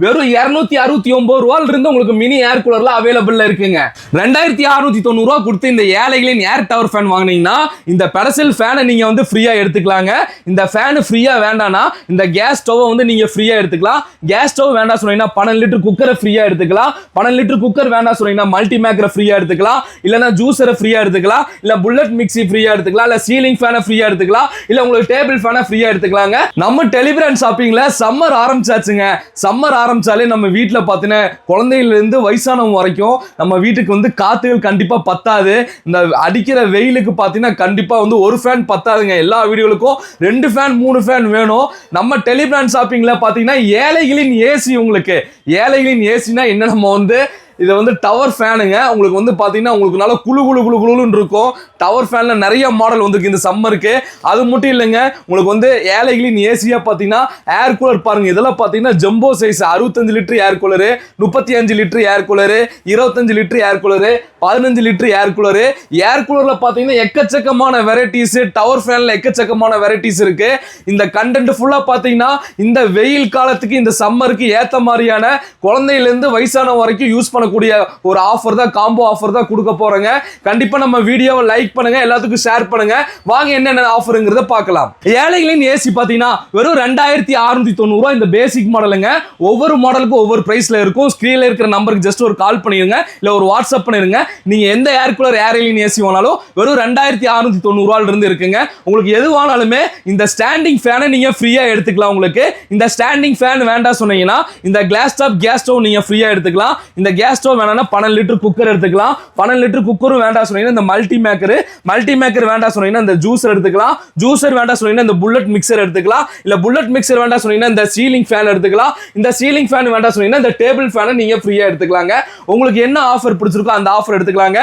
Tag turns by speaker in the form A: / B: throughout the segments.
A: வெறும் இருநூத்தி அறுபத்தி ஒன்பது ரூபாயில இருந்து உங்களுக்கு மினி ஏர் கூலர்ல அவைலபிள்ல இருக்குங்க. ரெண்டாயிரத்தி அறுநூத்தி தொண்ணூறு ரூபா கொடுத்து இந்த ஏழைகளின் ஏர் டவர் ஃபேன் வாங்குனீங்கன்னா இந்த பெரசல் ஃபேனை நீங்க வந்து ஃப்ரீயா எடுத்துக்கலாங்க. இந்த ஃபேனு ஃப்ரீயா வேண்டாம்னா இந்த கேஸ் ஸ்டவ்வை வந்து நீங்க ஃப்ரீயா எடுத்துக்கலாம். கேஸ் ஸ்டவ் வேண்டாம் சொன்னீங்கன்னா பன்னெண்டு லிட்டர் குக்கரை ஃப்ரீயா எடுத்துக்கலாம். பன்னெண்டு லிட்டர் குக்கர் வேண்டாம் சொன்னீங்கன்னா மல்டி மேக்கரை ஃப்ரீயா எடுத்துக்கலாம். இல்லைன்னா ஜூஸரை ஃப்ரீயா எடுத்துக்கலாம். இல்ல புல்லட் மிக்ஸி ஃப்ரீயா எடுத்துக்கலாம். இல்ல சீலிங் ஃபேனை ஃப்ரீயா எடுத்துக்கலாம். இல்ல உங்களுக்கு டேபிள் ஃபேனை ஃப்ரீயா எடுத்துக்கலாங்க. நம்ம டெலிபிரான் ஷாப்பிங்ல சம்மர் ஆரம்பிச்சாச்சுங்க. சம்மர் ஆரம்பிச்சாலே நம்ம வீட்டில் பார்த்தீங்கன்னா குழந்தையிலேருந்து வயசானவங்க வரைக்கும் நம்ம வீட்டுக்கு வந்து காற்றுகள் கண்டிப்பாக பத்தாது. இந்த அடிக்கிற வெயிலுக்கு பார்த்தீங்கன்னா கண்டிப்பாக வந்து ஒரு ஃபேன் பத்தாதுங்க. எல்லா வீடுகளுக்கும் ரெண்டு ஃபேன் மூணு ஃபேன் வேணும். நம்ம டெலிபிரான் ஷாப்பிங்கில் பார்த்தீங்கன்னா ஏழைகளின் ஏசி உங்களுக்கு. ஏழைகளின் ஏசினா என்ன? நம்ம வந்து இது வந்து டவர் ஃபேனுங்க உங்களுக்கு வந்து பார்த்தீங்கன்னா உங்களுக்கு நல்லா குளு குழு குளு குழுன்னு இருக்கும். டவர் ஃபேனில் நிறைய மாடல் வந்துருக்கு இந்த சம்மருக்கு அது மட்டும் இல்லைங்க உங்களுக்கு வந்து ஏழைகளின் ஏசியாக பார்த்தீங்கன்னா ஏர் கூலர் பாருங்கள் இதெல்லாம் பார்த்தீங்கன்னா ஜம்போ சைஸ் அறுபத்தஞ்சு லிட்டர் ஏர் கூலரு முப்பத்தி அஞ்சு லிட்டர் ஏர் கூலரு இருபத்தஞ்சு லிட்டர் ஏர் கூலரு பதினஞ்சு லிட்டர் ஏர் கூலரு ஏர் கூலரில் பார்த்தீங்கன்னா எக்கச்சக்கமான வெரைட்டிஸ் டவர் ஃபேனில் எக்கச்சக்கமான வெரைட்டிஸ் இருக்குது இந்த கண்டென்ட் ஃபுல்லாக பார்த்தீங்கன்னா இந்த வெயில் காலத்துக்கு இந்த சம்மருக்கு ஏற்ற மாதிரியான குழந்தையிலேருந்து வயசான வரைக்கும் யூஸ் பண்ண பண்ணக்கூடிய ஒரு ஆஃபர் தான் காம்போ ஆஃபர் தான் கொடுக்க போறேங்க. கண்டிப்பா நம்ம வீடியோவை லைக் பண்ணுங்க எல்லாத்துக்கும் ஷேர் பண்ணுங்க. வாங்க என்னென்ன ஆஃபருங்கிறத பார்க்கலாம். ஏழைகளின் ஏசி பார்த்தீங்கன்னா வெறும் ரெண்டாயிரத்தி அறுநூத்தி தொண்ணூறுரூவா இந்த பேசிக் மாடலுங்க ஒவ்வொரு மாடலுக்கும் ஒவ்வொரு பிரைஸ்ல இருக்கும். ஸ்க்ரீன்ல இருக்கிற நம்பருக்கு ஜஸ்ட் ஒரு கால் பண்ணிருங்க. இல்ல ஒரு வாட்ஸ்அப் பண்ணிருங்க. நீங்க எந்த ஏர் கூலர் ஏர்லைன் ஏசி வேணாலும் வெறும் ரெண்டாயிரத்தி அறுநூத்தி தொண்ணூறுவால இருந்து இருக்குங்க. உங்களுக்கு எது வேணாலுமே இந்த ஸ்டாண்டிங் ஃபேனை நீங்க ஃப்ரீயா எடுத்துக்கலாம் உங்களுக்கு. இந்த ஸ்டாண்டிங் ஃபேன் வேண்டாம் சொன்னீங்கன்னா இந்த கிளாஸ் டாப் கேஸ் ஸ்டவ் நீங்க ஃப்ரீயா எடுத்துக்கலாம். இந்த கேஸ் ஸ்டவ் வேணாம்னா பன்னெண்டு லிட்டர் குக்கர் எடுத்துக்கலாம். பன்னெண்டு லிட்டர் குக்கரும் வேண்டாம் சொன்னீங்கன்னா இந்த மல்டி மேக்கர் மல்டி மேக்கர் வேண்டாம் சொன்னீங்கன்னா இந்த ஜூஸர் எடுத்துக்கலாம். ஜூஸர் வேண்டாம் சொன்னீங்கன்னா இந்த புல்லட் மிக்சர் எடுத்துக்கலாம். இல்ல புல்லட் மிக்சர் வேண்டாம் சொன்னீங்கன்னா இந்த சீலிங் ஃபேன் எடுத்துக்கலாம். இந்த சீலிங் ஃபேன் வேண்டாம் சொன்னீங்கன்னா இந்த டேபிள் ஃபேனை நீங்க ஃப்ரீயா எடுத்துக்கலாங்க. உங்களுக்கு என்ன ஆஃபர் பிடிச்சிருக்கோ அந்த ஆஃபர் எடுத்துக்கலாங்க.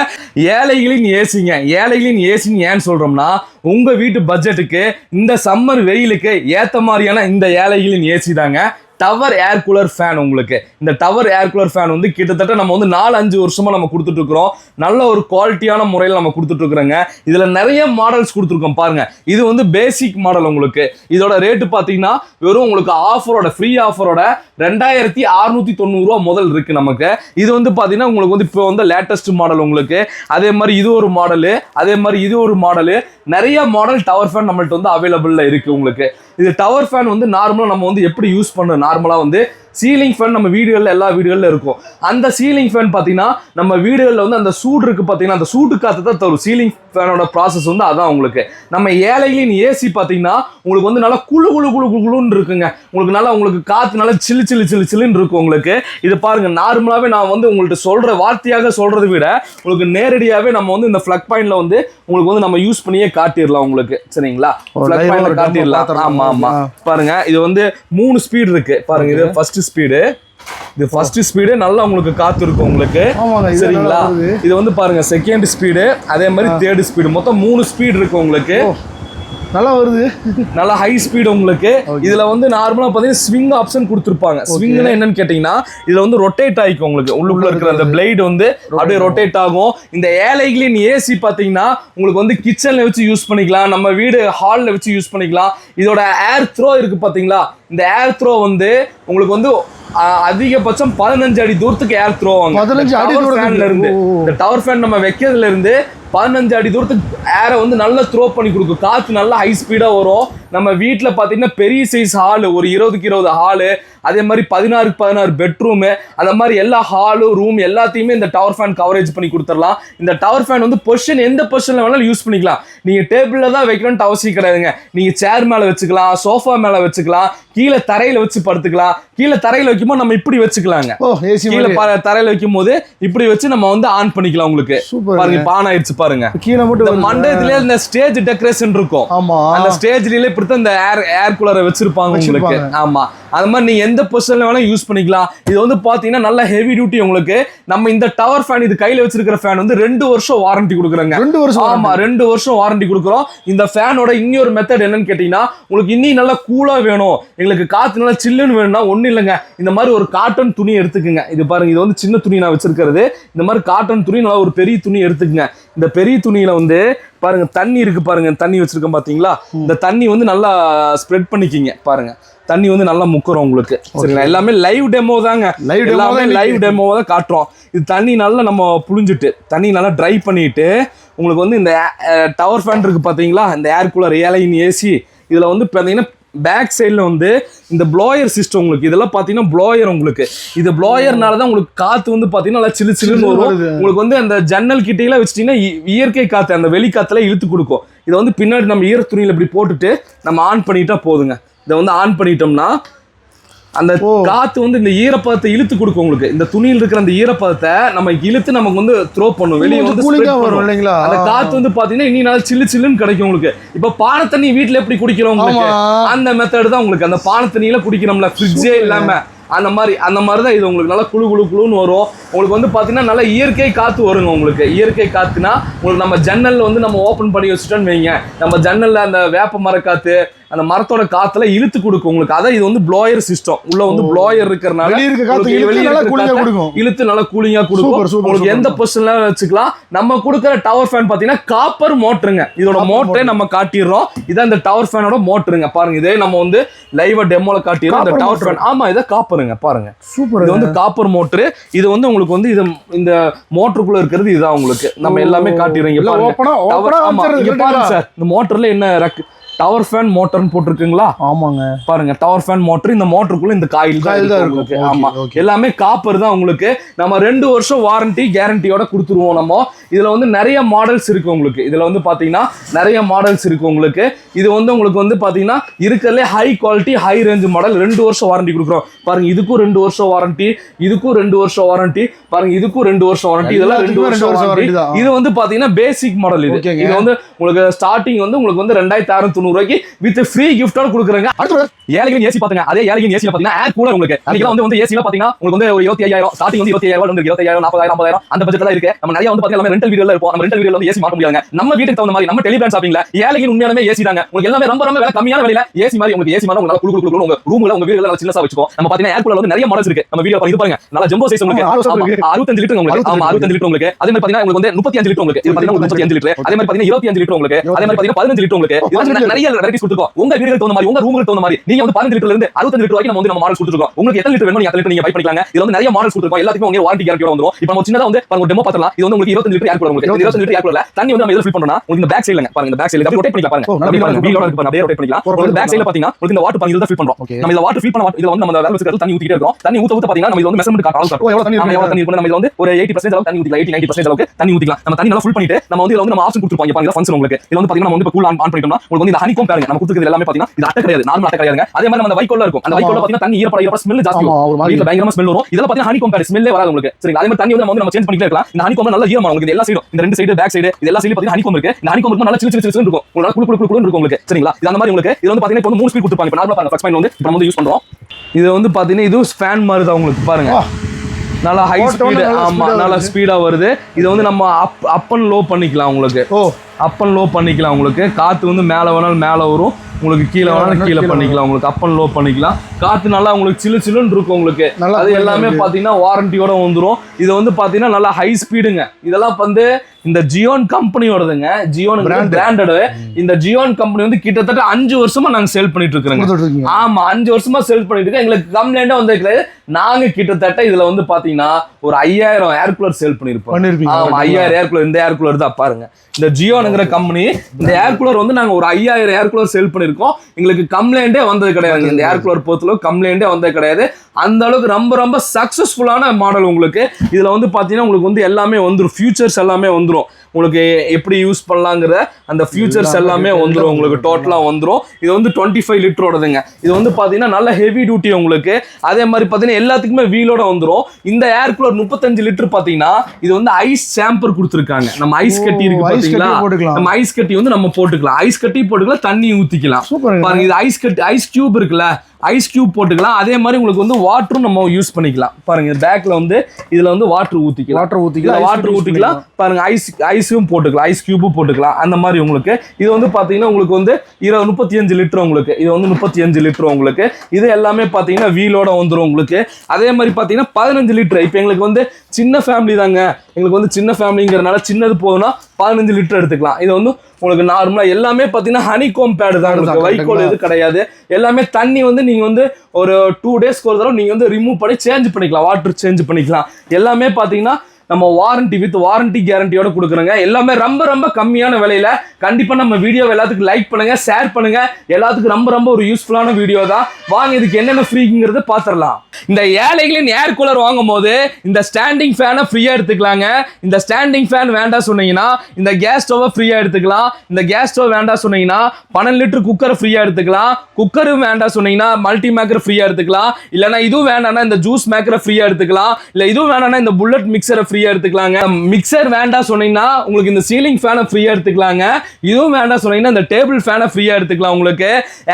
A: ஏழைகளின் ஏசிங்க. ஏழைகளின் ஏசின்னு ஏன் சொல்றோம்னா உங்க வீட்டு பட்ஜெட்டுக்கு இந்த சம்மர் வெயிலுக்கு ஏத்த மாதிரியான இந்த ஏழைகளின் ஏசி தாங்க. டவர் ஏர் கூலர் ஃபேன் உங்களுக்கு. இந்த டவர் ஏர் கூலர் ஃபேன் வந்து கிட்டத்தட்ட நம்ம வந்து நாலு அஞ்சு வருஷமா நம்ம கொடுத்துட்டு இருக்கிறோம். நல்ல ஒரு குவாலிட்டியான முறையில் நம்ம கொடுத்துட்டு இருக்கிறோங்க. இதுல நிறைய மாடல்ஸ் கொடுத்துருக்கோம் பாருங்க. இது வந்து பேசிக் மாடல் உங்களுக்கு. இதோட ரேட்டு பார்த்தீங்கன்னா வெறும் உங்களுக்கு ஆஃபரோட ஃப்ரீ ஆஃபரோட ரெண்டாயிரத்தி அறுநூத்தி தொண்ணூறுரூவா முதல் இருக்கு நமக்கு. இது வந்து பார்த்தீங்கன்னா உங்களுக்கு வந்து இப்போ வந்து லேட்டஸ்ட் மாடல் உங்களுக்கு. அதே மாதிரி இது ஒரு மாடலு அதே மாதிரி இது ஒரு மாடலு நிறைய மாடல் டவர் ஃபேன் நம்மள்ட்ட வந்து அவைலபிளில் இருக்கு உங்களுக்கு. இது டவர் ஃபேன் வந்து நார்மலாக நம்ம வந்து எப்படி யூஸ் பண்ணுறோம் நார்மலாக வந்து சீலிங் ஃபேன் நம்ம வீடுகளில் எல்லா வீடுகளில் இருக்கும். அந்த சீலிங் ஃபேன் பார்த்தீங்கன்னா நம்ம வீடுகளில் வந்து அந்த சூடு இருக்கு பார்த்தீங்கன்னா அந்த சூடு காற்று தான் தரும். சீலிங் ஃபேனோட ப்ராசஸ் வந்து அதான் உங்களுக்கு. நம்ம ஏழைகளின் ஏசி பார்த்தீங்கன்னா உங்களுக்கு வந்து நல்லா குளு குளு குளு குளு குளுன்னு இருக்குங்க. உங்களுக்கு நல்லா உங்களுக்கு காற்று நல்லா சில்லு சில்லு சில்லு சில்லுன்னு இருக்கும் உங்களுக்கு. இது பாருங்க நார்மலாகவே நான் வந்து உங்கள்கிட்ட சொல்ற வார்த்தையாக சொல்றதை விட உங்களுக்கு நேரடியாகவே நம்ம வந்து இந்த ஃப்ளக் பாயிண்ட்ல வந்து உங்களுக்கு வந்து நம்ம யூஸ் பண்ணியே காட்டிடலாம் உங்களுக்கு. சரிங்களா? ஃப்ளக் பாயிண்ட்ல காட்டிடலாம்.
B: பார்த்துடலாம்.
A: ஆமா ஆமா.
B: ஆ.
A: பாருங்க இது வந்து மூணு ஸ்பீடு இருக்கு. பாருங்க இது ஃபர்ஸ்ட் ஸ்பீடு இது ஃபர்ஸ்ட் ஸ்பீடு நல்லா உங்களுக்கு காத்து இருக்கும் உங்களுக்கு. சரிங்களா. இது வந்து பாருங்க செகண்ட் ஸ்பீடு அதே மாதிரி தேர்ட் ஸ்பீடு மொத்தம் மூணு ஸ்பீடு இருக்கு உங்களுக்கு.
B: நல்லா வருது.
A: நல்லா ஹை ஸ்பீடு உங்களுக்கு. இதுல வந்து நார்மலா பாத்தீங்கன்னா ஸ்விங் ஆப்ஷன் கொடுத்துருப்பாங்க. ஸ்விங்னா என்னன்னு கேட்டீங்கன்னா இதுல வந்து ரொட்டேட் ஆயிக்கும் உங்களுக்கு. உள்ளுக்குள்ள இருக்கிற அந்த பிளேட் வந்து அப்படியே ரொட்டேட் ஆகும். இந்த ஏழைகளின் ஏசி பாத்தீங்கன்னா உங்களுக்கு வந்து கிச்சன்ல வச்சு யூஸ் பண்ணிக்கலாம். நம்ம வீடு ஹால்ல வச்சு யூஸ் பண்ணிக்கலாம். இதோட ஏர் த்ரோ இருக்கு பாத்தீங்களா? இந்த ஏர் த்ரோ வந்து உங்களுக்கு வந்து அதிகபட்சம் பதினஞ்சு அடி தூரத்துக்கு ஏர் த்ரோ ஆகும்
B: 15 அடி தூரத்துக்கு.
A: இருந்து. இந்த டவர் ஃபேன் நம்ம வைக்கிறதுல இருந்து பதினஞ்சு அடி தூரத்துக்கு ஏரை வந்து நல்லா த்ரோ பண்ணி கொடுக்கும். காற்று நல்லா ஹை ஸ்பீடாக வரும். நம்ம வீட்டில் பார்த்தீங்கன்னா பெரிய சைஸ் ஹாலு ஒரு இருபதுக்கு இருபது ஹாலு அதே மாதிரி பதினாறுக்கு பதினாறு பெட்ரூமு அந்த மாதிரி எல்லா ஹாலு ரூம் எல்லாத்தையுமே இந்த டவர் ஃபேன் கவரேஜ் பண்ணி கொடுத்துடலாம். இந்த டவர் ஃபேன் வந்து பொஷன் எந்த பொஷனில் வேணாலும் யூஸ் பண்ணிக்கலாம். நீங்கள் டேபிளில் தான் வைக்கணும்னு அவசியம் கிடையாதுங்க. நீங்கள் சேர் மேலே வச்சுக்கலாம் சோஃபா மேலே வச்சுக்கலாம். கீழே தரையில் வச்சு படுத்துக்கலாம். கீழே தரையில் வைக்கும்போது நம்ம இப்படி வச்சுக்கலாங்க. கீழே தரையில வைக்கும் போது இப்படி வச்சு நம்ம வந்து ஆன் பண்ணிக்கலாம் உங்களுக்கு. பாருங்க ஆன் ஆயிடுச்சு பாருங்க.
B: கீழே மட்டும்.
A: மண்டபத்திலே இந்த ஸ்டேஜ் டெக்கரேஷன் இருக்கும்.
B: ஆமா.
A: அந்த ஸ்டேஜ்லயே இப்படித்தான் இந்த ஏர் ஏர் கூலரை வச்சிருப்பாங்க உங்களுக்கு. ஆமா. அது மாதிரி நீங்க எந்த பொசிஷன்ல வேணா யூஸ் பண்ணிக்கலாம். இது வந்து பாத்தீங்கன்னா நல்ல ஹெவி டியூட்டி உங்களுக்கு. நம்ம இந்த டவர் ஃபேன் இது கையில வச்சிருக்கிற ஃபேன் வந்து ரெண்டு வருஷம் வாரண்டி கொடுக்குறாங்க.
B: ரெண்டு வருஷம்
A: ஆமா ரெண்டு வருஷம் வாரண்டி கொடுக்குறோம். இந்த ஃபேனோட இன்னொரு மெத்தட் என்னன்னு கேட்டீங்கன்னா உங்களுக்கு இன்னும் நல்லா கூலா வேணும். எங்களுக்கு நல்லா சில்லுன்னு வேணும்னா ஒண்ணும் இல்லைங்க. இந்த மாதிரி ஒரு காட்டன் துணி எடுத்துக்குங்க. இது பாருங்க இது வந்து சின்ன துணி நான் வச்சிருக்கிறது. இந்த மாதிரி காட்டன் துணி நல்லா ஒரு பெரிய துணி எடுத்துக்குங்க. இந்த பெரிய துணியில வந்து பாருங்க தண்ணி இருக்கு பாருங்க தண்ணி வச்சிருக்கேன் பாத்தீங்களா? இந்த தண்ணி வந்து நல்லா ஸ்ப்ரெட் பண்ணிக்கிங்க பாருங்க. தண்ணி வந்து நல்லா முக்குறோம் உங்களுக்கு. சரிங்களா எல்லாமே லைவ் டெமோ தாங்க.
B: Demo
A: எல்லாமே லைவ் டெமோவை தான் காட்டுறோம். இது தண்ணி நல்லா நம்ம புழிஞ்சிட்டு தண்ணி நல்லா ட்ரை பண்ணிட்டு உங்களுக்கு வந்து இந்த டவர் ஃபேன் இருக்கு பாத்தீங்களா? இந்த ஏர் கூலர் ஏலைன் ஏசி இதுல வந்து பாத்தீங்கன்னா பேக் சைடில் வந்து இந்த ப்ளோயர் சிஸ்டம் உங்களுக்கு இதெல்லாம் பார்த்தீங்கன்னா ப்ளோயர் உங்களுக்கு. இது ப்ளோயர்னால தான் உங்களுக்கு காற்று வந்து பார்த்தீங்கன்னா நல்லா சிலு சிலுன்னு வரும். உங்களுக்கு வந்து அந்த ஜன்னல் கிட்டையெல்லாம் வச்சிட்டிங்கன்னா இயற்கை காற்று அந்த வெளி காத்துல இழுத்து கொடுக்கும். இதை வந்து பின்னாடி நம்ம ஈர துணியில் இப்படி போட்டுட்டு நம்ம ஆன் பண்ணிட்டா போதுங்க. இதை வந்து ஆன் பண்ணிட்டோம்னா அந்த. காத்து வந்து இந்த ஈரப்பதத்தை இழுத்து கொடுக்கும் உங்களுக்கு. இந்த துணியில் இருக்கிற அந்த ஈரப்பதத்தை நம்ம இழுத்து நமக்கு வந்து த்ரோ பண்ணும். வெளியே வந்து
B: வரும். இல்லைங்களா?
A: அந்த காத்து வந்து பாத்தீங்கன்னா இனி நாள் சில்லு சில்லுன்னு கிடைக்கும் உங்களுக்கு. இப்ப பானை தண்ணி வீட்ல எப்படி குடிக்கிறோம் உங்களுக்கு? அந்த மெத்தட் தான் உங்களுக்கு. அந்த பானை தண்ணியில குடிக்கிறோம்ல ஃப்ரிட்ஜே இல்லாம. அந்த மாதிரி அந்த மாதிரி தான் இது உங்களுக்கு. நல்லா குளு குளு குளுன்னு வரும். உங்களுக்கு வந்து பாத்தீங்கன்னா நல்லா இயற்கை காத்து வருங்க உங்களுக்கு. இயற்கை காத்துனா உங்களுக்கு நம்ம ஜன்னல் வந்து நம்ம ஓபன் பண்ணி வச்சுட்டோன்னு வைங்க. நம்ம ஜன்னல்ல அந்த வேப்ப காத்து அந்த மரத்தோட காத்துல இழுத்து கொடுக்கும் உங்களுக்கு. அதான் இது வந்து ப்ளோயர் சிஸ்டம் உள்ள வந்து. ப்ளோயர் இருக்கிறனால
B: வெளிய இருக்க காத்து
A: உங்களுக்கு
B: இழுத்து
A: வெளிய
B: நல்லா கூலிங்கா கொடுக்கும்.
A: இழுத்து நல்லா கூலிங்கா கொடுக்கும்.
B: Super super.
A: உங்களுக்கு எந்த பொசிஷன்ல வச்சுக்கலாம்? நம்ம கொடுக்குற டவர் ஃபேன் பாத்தீங்கன்னா காப்பர் மோட்டருங்க இதோட மோட்டரே. நம்ம காட்டிடுறோம். இதான் இந்த டவர் ஃபேனோட மோட்டருங்க பாருங்க இதே நம்ம வந்து லைவா டெமோல காட்டிடுறோம். இந்த டவர். ஃபேன் ஆமா இதை காப்பருங்க பாருங்க.
B: சூப்பர்.
A: இது வந்து காப்பர் மோட்டரு இது வந்து உங்களுக்கு வந்து இது இந்த மோட்டருக்குள்ள இருக்கிறது இதுதான் உங்களுக்கு. நம்ம எல்லாமே காட்டிடுறோம் இங்க பாருங்க. இந்த மோட்டர்ல என்ன ரக் டவர் ஃபேன் மோட்டர்னு போட்டிருக்குங்களா?
B: ஆமாங்க.
A: பாருங்க டவர் ஃபேன் மோட்டர் இந்த மோட்டருக்குள்ள இந்த காயில்
B: காயில் தான்
A: இருக்கு ஆமா. எல்லாமே காப்பர் தான் உங்களுக்கு. நம்ம ரெண்டு வருஷம் வாரண்டி கேரண்டியோட கொடுத்துருவோம் நம்ம. இதுல வந்து நிறைய மாடல்ஸ் இருக்கு உங்களுக்கு. இதுல வந்து பாத்தீங்கன்னா நிறைய மாடல்ஸ் இருக்கு உங்களுக்கு. இது வந்து உங்களுக்கு வந்து பாத்தீங்கன்னா இருக்கிறதுலே high quality high range model ரெண்டு வருஷம் வாரண்டி கொடுக்குறோம். பாருங்க இதுக்கும் ரெண்டு வருஷம் வாரண்டி இதுக்கும் ரெண்டு வருஷம் வாரண்டி பாருங்க இதுக்கும் ரெண்டு வருஷம் வாரண்டி இதெல்லாம் ரெண்டு வருஷம் வாரண்டி. இது வந்து பாத்தீங்கன்னா பேசிக் மாடல் இது. இது வந்து உங்களுக்கு ஸ்டார்டிங் வந்து உங்களுக்கு வந்து ரெண்டாயிரத்தி தொண்ணூறு ரூபாய்க்கு வித் ஃப்ரீ கிஃப்டோட கொடுக்குறாங்க.
B: அடுத்து
A: ஏழைகளின் ஏசி பாத்துங்க அதே ஏழைகளின் ஏசில பாத்தீங்கன்னா ஏர் கூலர் உங்களுக்கு. அன்னைக்கு வந்து வந்து ஏசில பாத்தீங்கன்னா உங்களுக்கு வந்து ஒரு இருபத்தி ஐயாயிரம் ஸ்டார்டிங் வந்து இருபத்தி ஐயாயிரம் வந்து இருபத்தி ஐயாயிரம் நாற்பதாயிரம் ஐம்பதாயிரம் அந்த பட்ஜெட் தான் இருக்கு. நம்ம நிறைய வந்து பாத்தீங்கன்னா ரெண்டல் வீடியோல இருப்போம். நம்ம ரெண்டல் வீடியோல வந்து ஏசி மாட்ட முடியாங்க நம்ம வீட்டுக்கு தகுந்த மாதிரி நம்ம டெலிபிராண்ட் ஷாப்பிங்ல ஏழைகளின் உண்மையாலுமே ஏசி தாங்க. உங்களுக்கு எல்லாமே ரொம்ப ரொம்ப விலை கம்மியான விலையில ஏசி மாதிரி உங்களுக்கு ஏசி மாதிரி உங்களுக்கு குளு குளு குளு உங்க ரூம்ல உங்க வீடுல நல்லா சில்லஸா வச்சுக்கோ நம்ம பாத்தீங்கன்னா ஏர் கூலர் வந்து நிறைய மாடல்ஸ் இருக்கு. நம்ம வீடியோ இது பாருங்க. நல்லா ஜம்போ சைஸ் உங்களுக்கு.
B: இருக்கு.
A: அறுபத்தஞ்சு லிட்டர் உங்களுக்கு. ஆமா அறுபத்தஞ்சு லிட்டர் உங்களுக்கு. அதே மாதிரி பாத்தீங்கன்னா உங்களுக்கு வந்து முப்பத்தி அஞ்சு லிட்டர் உங்களுக்கு. இது பாத்தீங்கன்னா முப்பத்தி அஞ்சு லிட்டர். அதே மாதிரி பாத்தீங்கன்னா இருபத்தி அஞ்சு லிட்டர் உங்களுக்கு. அதே மாதிரி பாத்தீங்கன்னா பதினஞ்சு லிட்டர் உங்களுக்கு. நிறைய வெரைட்டிஸ் கொடுத்துருக்கோம். உங்க வீடுகளுக்கு தகுந்த மாதிரி உங்க ரூமுக்கு தகுந்த மாதிரி நீங்க வந்து பதினஞ்சு லிட்டர்ல இருந்து அறுபத்தஞ்சு லிட்டர் வரைக்கும் நம்ம வந்து நம்ம மாடல் கொடுத்துருக்கோம். உங்களுக்கு எத்தனை லிட்டர் வேணும் அத்தனை லிட்டர் நீங்க பை பண்ணிக்கலாம் இதுல வந்து நிறைய மாடல்ஸ் கொடுத்துருக்கோம். எல்லாத்துக்கும் உங்க வாரண்டி கேரண்டியோட வந்துரும். இப்போ நம்ம சின்னதா வந்து பாருங்க டெமோ பார்த்தலாம் இது வந்து உங்களுக்கு இருபத்தஞ்சு லிட்டர் ஏர் உங்களுக்கு. இருபத்தஞ்சு லிட்டர் ஏர் தண்ணி வந்து நம்ம எதுல ஃபில் பண்ணோம்னா உங்களுக்கு இந்த பேக் சைடுல பாருங்க இந்த பேக் சைடுல அப்படியே ரொட்டேட் பண்ணிக்கலாம். பாருங்க. வீலோட இருக்கு அப்படியே ரொட்டேட் பண்ணிக்கலாம். உங்களுக்கு பேக் சைடுல பாத்தீங்கன்னா உங்களுக்கு இந்த வாட்டர் பாருங்க இதுல ஃபில் பண்றோம். நம்ம இந்த வாட்டர் ஃபில் பண்ண இதுல வந்து நம்ம வேலை வச்சுக்கிறது தண்ணி ஊத்திட்டே இருக்கோம். தண்ணி ஊத்த ஊத்த பாத்தீங்கன்னா நம்ம இதுல வந்து மெஷர்மென்ட் காட்ட
B: ஓ எவ்வளவு தண்ணி
A: எவ்வளவு தண்ணி நம்ம இதுல வந்து ஒரு 80% அளவுக்கு தண்ணி ஊத்திக்கலாம் 80 90% அளவுக்கு தண்ணி ஊத்திக்கலாம். நம்ம தண்ணி நல்லா ஃபுல் பண்ணிட்டு நம்ம வந்து இதுல வந்து நம்ம ஆப்ஷன் கொடுத்துருப்பாங்க பாருங்க ஃபங்க்ஷன் உங்களுக்கு. இதுல வந்து பாத்தீங்கன்னா நம்ம வந்து கூல் ஆன் பண்ணிட்டோம்னா உங்களுக்கு வந்து ஹனிகோம் பாருங்க நம்ம கொடுத்துருக்கிறது எல்லாமே பாத்தீங்கன்னா இது அட்டை கிடையாது நார்மல் அட்டை கிடையாதுங்க. அதே மாதிரி நம்ம அந்த வைக்கோல்ல இருக்கும். அந்த. வைக்கோல்ல பாத்தீங்கன்னா தண்ணி ஈரப்பட ஈரப்பட ஸ்மெல் ஜாஸ்தி வீட்ல பயங்கரமா ஸ்மெல் வரும். இதெல்லாம் பாத்தீங்கன்னா ஹனிகோம் பேட் ஸ்மெல்லே வராது உங்களுக்கு. சரிங்களா? அதே மாதிரி தண்ணி வந்து நம்ம சேஞ்ச் பண்ணிட்டே இருக்கலாம். இந்த ஹனிகோம் நல்ல ஈரமா உங்களுக்கு எல்லா சைடும் இந்த ரெண்டு சைடு பேக் சைடு இது எல்லா சைடு பாத்தீங்கன்னா ஹனிகோம் இருக்கு. இந்த ஹனிகோம் இருக்கும் நல்லா சிலு சிலு சிலு இருக்கும். உங்களுக்கு குளு குளு குளு குளு இருக்கும் உங்களுக்கு. சரிங்களா? இது அந்த மாதிரி உங்களுக்கு. இது வந்து பாத்தீங்கன்னா இப்போ மூணு ஸ்பீட் கொடுத்துருப்பாங்க. இப்போ நார்மலா பாருங்க ஃபர்ஸ்ட் பாயிண்ட் வந்து நம்ம வந்து யூஸ் பண்றோம். இது வந்து பாத்தீங்கன்னா இது ஃபேன் மாதிரி தான் உங்களுக்கு பாருங்க. நல்லா ஹை ஸ்பீடு
B: உடனே நல்லா
A: ஆமா நல்லா
B: வருது.
A: ஸ்பீடா வருது. இது வந்து நம்ம அப் அப் அண்ட் லோ பண்ணிக்கலாம் உங்களுக்கு.
B: ஓ.
A: அப் அண்ட் லோ பண்ணிக்கலாம் உங்களுக்கு. காத்து வந்து மேலே வேணாலும் மேலே வரும். உங்களுக்கு கீழே வேணாலும் கீழே பண்ணிக்கலாம் உங்களுக்கு. அப் அண்ட் லோ பண்ணிக்கலாம். காத்து நல்லா உங்களுக்கு சிலு சிலுன்னு இருக்கும் உங்களுக்கு. அது எல்லாமே
B: இருக்கு.
A: பாத்தீங்கன்னா வாரண்டியோட வந்துரும். இது வந்து பாத்தீங்கன்னா நல்லா ஹை ஸ்பீடுங்க இதெல்லாம் வந்து இந்த ஜியோன் கம்பெனியோடதுங்க ஜியோன். பிராண்டடு இந்த ஜியோன் கம்பெனி வந்து கிட்டத்தட்ட அஞ்சு வருஷமா நாங்க சேல் பண்ணிட்டு இருக்கிறோங்க
B: இருக்கீங்க.
A: ஆமா அஞ்சு வருஷமா சேல் பண்ணிட்டு இருக்கோம் எங்களுக்கு கம்ப்ளைண்டா வந்து கிடையாது நாங்க கிட்டத்தட்ட இதுல வந்து பாத்தீங்கன்னா ஒரு ஐயாயிரம் ஏர் கூலர் சேல் பண்ணிருப்போம். ஆமா ஐயாயிரம் ஏர் கூலர் இந்த ஏர் கூலர் தான் பாருங்க. இந்த ஜியோனுங்கிற கம்பெனி இந்த ஏர் கூலர் வந்து நாங்க ஒரு ஐயாயிரம் ஏர் கூலர் சேல் பண்ணிருக்கோம். எங்களுக்கு கம்ப்ளைண்டே வந்தது கிடையாது. இந்த ஏர் கூலர் பொறுத்தளவு கம்ப்ளைண்டே வந்தது கிடையாது. அந்த அளவுக்கு ரொம்ப ரொம்ப சக்சஸ்ஃபுல்லான மாடல் உங்களுக்கு. இதுல வந்து பாத்தீங்கன்னா உங்களுக்கு வந்து எல்லாமே வந்துரும். ஃபியூச்சர்ஸ் எல்லாமே வந்துரும். உங்களுக்கு எப்படி யூஸ் பண்ணலாங்கிற அந்த ஃபியூச்சர்ஸ் எல்லாமே வந்துரும். உங்களுக்கு டோட்டலா வந்துரும். இது வந்து டுவெண்ட்டி ஃபைவ் லிட்டரோடதுங்க. இது வந்து பாத்தீங்கன்னா நல்ல ஹெவி டியூட்டி உங்களுக்கு. அதே மாதிரி பாத்தீங்கன்னா எல்லாத்துக்குமே வீலோட வந்துரும். இந்த ஏர் கூலர் முப்பத்தஞ்சு லிட்டர் பாத்தீங்கன்னா இது வந்து ஐஸ் சாம்பர் கொடுத்துருக்காங்க. நம்ம ஐஸ் கட்டி இருக்கு
B: போட்டுக்கலாம்.
A: நம்ம ஐஸ் கட்டி வந்து நம்ம போட்டுக்கலாம். ஐஸ் கட்டி போட்டுக்கலாம் தண்ணி ஊத்திக்கலாம்.
B: சூப்பர்
A: பாருங்க இது ஐஸ் கட்டி ஐஸ் கியூப் இருக்குல்ல. ஐஸ் கியூப் போட்டுக்கலாம். அதே மாதிரி உங்களுக்கு வந்து வாட்டரும் நம்ம யூஸ் பண்ணிக்கலாம். பாருங்க பேக்ல வந்து இதுல வந்து வாட்டர் ஊத்திக்கலாம்.
B: வாட்டர் ஊத்திக்கலாம்
A: வாட்டர் ஊத்திக்கலாம். பாருங்க ஐஸ் ஐஸ் ஐஸும் போட்டுக்கலாம். ஐஸ் கியூபும் போட்டுக்கலாம். அந்த மாதிரி உங்களுக்கு இது வந்து பார்த்தீங்கன்னா உங்களுக்கு வந்து இருபது முப்பத்தி அஞ்சு லிட்டர் உங்களுக்கு. இது வந்து முப்பத்தி அஞ்சு லிட்டர் உங்களுக்கு. இது எல்லாமே பார்த்தீங்கன்னா வீலோட வந்துடும் உங்களுக்கு. அதே மாதிரி பார்த்தீங்கன்னா பதினஞ்சு லிட்டர் இப்போ எங்களுக்கு வந்து சின்ன ஃபேமிலி தாங்க. எங்களுக்கு வந்து சின்ன ஃபேமிலிங்கிறனால சின்னது போதும்னா பதினஞ்சு லிட்டர் எடுத்துக்கலாம். இது வந்து உங்களுக்கு நார்மலாக எல்லாமே பார்த்தீங்கன்னா ஹனிகோம் பேடு தான் உங்களுக்கு. வைக்கோல் எது கிடையாது. எல்லாமே தண்ணி வந்து நீங்கள் வந்து ஒரு டூ டேஸ்க்கு ஒரு தடவை நீங்கள் வந்து ரிமூவ் பண்ணி சேஞ்ச் பண்ணிக்கலாம். வாட்டர் சேஞ்ச் பண்ணிக்கலாம். எல்லாமே பார்த்தீங்கன்னா நம்ம வாரண்டி வித் வாரண்டி கேரண்டியோட கொடுக்குறோங்க. எல்லாமே ரொம்ப ரொம்ப கம்மியான விலையில கண்டிப்பா நம்ம வீடியோ எல்லாத்துக்கும் லைக் பண்ணுங்க ஷேர் பண்ணுங்க. எல்லாத்துக்கும் ரொம்ப ரொம்ப ஒரு யூஸ்ஃபுல்லான வீடியோ தான். வாங்க இதுக்கு என்னென்ன ஃப்ரீங்கிறத பார்த்துடலாம். இந்த ஏழைகளின் ஏர் கூலர் வாங்கும் போது இந்த ஸ்டாண்டிங் ஃபேனை ஃப்ரீயா எடுத்துக்கலாங்க. இந்த ஸ்டாண்டிங் ஃபேன் வேண்டாம் சொன்னீங்கன்னா இந்த கேஸ் ஸ்டவ்வை ஃப்ரீயா எடுத்துக்கலாம். இந்த கேஸ் ஸ்டவ் வேண்டாம் சொன்னீங்கன்னா பன்னெண்டு லிட்டர் குக்கரை ஃப்ரீயா எடுத்துக்கலாம். குக்கரும் வேண்டாம் சொன்னீங்கன்னா மல்டி மேக்கர் ஃப்ரீயா எடுத்துக்கலாம். இல்லைன்னா இதுவும் வேண்டாம்னா இந்த ஜூஸ் மேக்கரை ஃப்ரீயா எடுத்துக்கலாம். இல்லை இதுவும் வேண்டாம்னா இந்த புல்லட் மிக்சரை ஃப்ரீயா எடுத்துக்கலாங்க. மிக்சர் வேண்டாம் சொன்னீங்கன்னா உங்களுக்கு இந்த சீலிங் ஃபேனை ஃப்ரீயா எடுத்துக்கலாங்க. இதுவும் வேண்டாம் சொன்னீங்கன்னா இந்த டேபிள் ஃபேனை ஃப்ரீயா எடுத்துக்கலாம் உங்களுக்கு.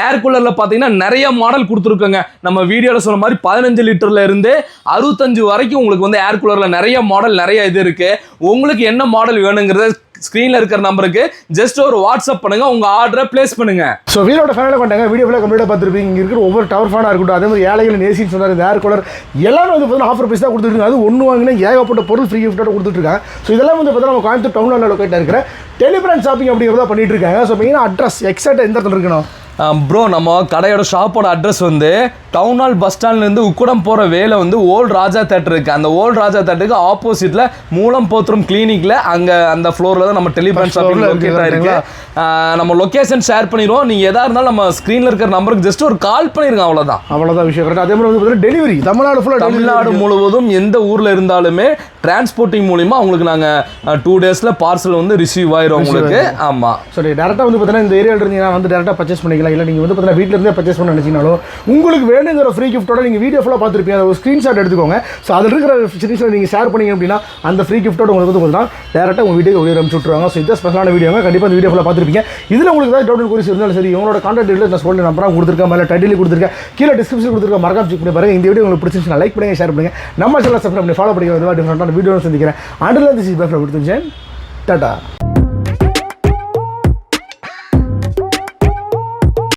A: ஏர் கூலர்ல பாத்தீங்கன்னா நிறைய மாடல் கொடுத்துருக்கோங்க. நம்ம வீடியோல சொன்ன மாதிரி பதினஞ்சு லிட்டர்ல இருந்து அறுபத்தஞ்சு வரைக்கும் உங்களுக்கு வந்து ஏர் கூலர்ல நிறைய மாடல் நிறைய இது இருக்கு. உங்களுக்கு என்ன மாடல் வேணுங்கிறத ஸ்க்ரீன்ல இருக்கிற நம்பருக்கு ஜஸ்ட் ஒரு வாட்ஸ்அப் பண்ணுங்க உங்க ஆர்டரை பிளேஸ் பண்ணுங்க.
B: ஸோ வீலோட ஃபேனில் கொண்டாங்க. வீடியோ ஃபுல்லாக கம்ப்ளீட்டாக பார்த்துருப்பீங்க. இங்கே இருக்கிற ஒவ்வொரு டவர் ஃபேனாக இருக்கட்டும் அதே மாதிரி ஏழைகள் நேசின்னு சொன்னார் இந்த ஏர் கூலர் எல்லாமே வந்து பார்த்தீங்கன்னா ஆஃபர் ப்ரைஸ் தான் கொடுத்துருக்காங்க. அது ஒன்று வாங்கினா ஏகப்பட்ட பொருள் ஃப்ரீ கிஃப்ட்டோட கொடுத்துட்ருக்காங்க. ஸோ இதெல்லாம் வந்து பார்த்தீங்கன்னா நம்ம கோயம்புத்தூர் டவுனில் லொக்கேட்டாக இருக்கிற டெலிபிரான் ஷாப்பிங் அப்படிங்கிறத பண்ணிட்டு இருக்காங்க. ஸோ மெயினாக அட்ரஸ் எக்ஸாக்டாக எந்த இடத்துல இருக்கணும்?
A: ப்ரோ நம்ம கடையோட ஷாப்போட அட்ரஸ் வந்து டவுன் ஹால் பஸ் ஸ்டாண்ட்லேருந்து உக்குடம் போகிற வேலை வந்து ஓல்ட் ராஜா தேட்டர் இருக்குது அந்த ஓல்ட் ராஜா தேட்டருக்கு ஆப்போசிட்டில் மூலம் போத்திரம் கிளினிக்கில் அங்கே அந்த ஃப்ளோரில் தான் நம்ம டெலிபிரான் ஷாப்பிங் லொக்கேட் ஆயிருக்கு. நம்ம லொக்கேஷன் ஷேர் பண்ணிடுவோம். நீங்கள் எதாக இருந்தாலும் நம்ம ஸ்க்ரீனில் இருக்கிற நம்பருக்கு ஜஸ்ட் ஒரு கால் பண்ணிருங்க அவ்வளோதான்
B: அவ்வளோதான் விஷயம் அதே மாதிரி வந்து டெலிவரி தமிழ்நாடு ஃபுல்லாக
A: தமிழ்நாடு முழுவதும் எந்த ஊரில் இருந்தாலுமே டிரான்ஸ்போர்ட்டிங் மூலிமா உங்களுக்கு நாங்கள் டூ டேஸில் பார்சல் வந்து ரிசீவ் ஆயிரும் உங்களுக்கு. ஆமாம்
B: ஸோ டேரெக்டாக வந்து பார்த்தீங்கன்னா இந்த ஏரியாவில் இருந்தீங்கன்னா வந்து டேரெக்டாக பர்ச்சேஸ் பண்ணிக்கலாம். இல்லை நீங்கள் வந்து பார்த்தீங்கன்னா வீட்டில் இருந்தே பர்ச்சேஸ் பண்ண நினச்சினாலும் உங்களுக்கு வேணுங்கிற ஃப்ரீ கிஃப்ட்டோட நீங்கள் வீடியோ ஃபுல்லாக பார்த்துருப்பீங்க. அதை ஒரு ஸ்க்ரீன்ஷாட் எடுத்துக்கோங்க. ஸோ அதில் இருக்கிற ஸ்க்ரீன்ஷாட் நீங்கள் ஷேர் பண்ணிங்க அப்படின்னா அந்த ஃப்ரீ கிஃப்ட்டோட உங்களுக்கு வந்து பார்த்தீங்கன்னா டேரெக்டாக உங்கள் வீட்டுக்கு வெளியே அனுப்பிச்சு விட்ருவாங்க ஸோ இதான் ஸ்பெஷலான வீடியோங்க கண்டிப்பாக இந்த வீடியோ ஃபுல்லாக பார்த்துருப்பீங்க. இதில் உங்களுக்கு ஏதாவது டவுட் குறிச்சு இருந்தாலும் சரி உங்களோட கான்டாக்ட் டீட்டெயில் நான் சொல்ல நம்பராக கொடுத்துருக்கேன் மேலே டைட்டில் கொடுத்துருக்கேன் கீழே டிஸ்கிரிப்ஷன் கொடுத்துருக்க மறக்காம செக் பண்ணி பாருங்க. இந்த வீடியோ உங்களுக்கு பிடிச்சிருந்துச்சுன்னா லைக் பண்ணுங்க ஷேர் பண்ணுங்க. நம்ம சேனல் சப்ஸ்கிரைப் பண்ணி ஃபாலோ பண்ணிக்க டிஃப்ரெண்டான வீடியோ சந்திக்கிறேன். அண்டர்லேருந்து திஸ் கொடுத்துருச்சேன் டாட்டா